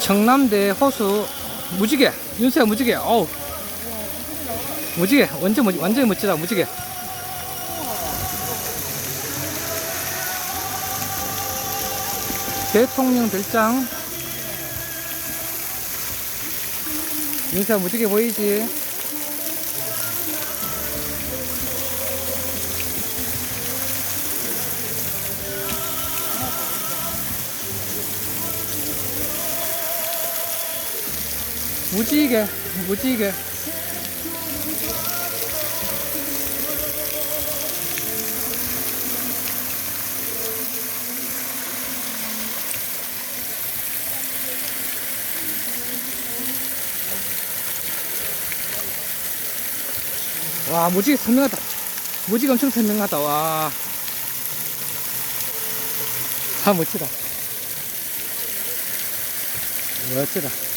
청남대 호수 무지개 윤수야 무지개. 어우. 무지개 완전 멋 완전 멋지다 무지개. 대통령 별장. 윤수야 무지개 보이지 무지개 무지개 와 무지개 선명하다 무지개 엄청 선명하다 와 아, 멋지다. 멋지다.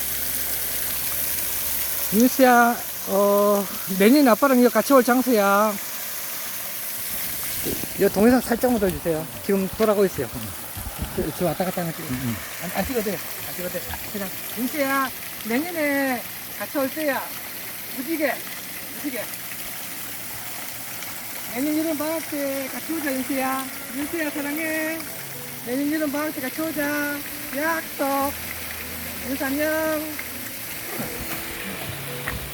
윤수야, 어, 내년 아빠랑 이거 같이 올 장소야. 이 동영상 살짝만 더 주세요. 지금 돌아가고 있어요. 저, 저 왔다 갔다 하는 거. 안, 안 찍어도 돼. 안 찍어도 돼. 그냥, 윤수야, 내년에 같이 올 때야. 무지개, 무지개. 내년 여름 방학 때 같이 오자, 윤수야. 윤수야, 사랑해. 내년 여름 방학 때 같이 오자. 약속. 윤수 안녕.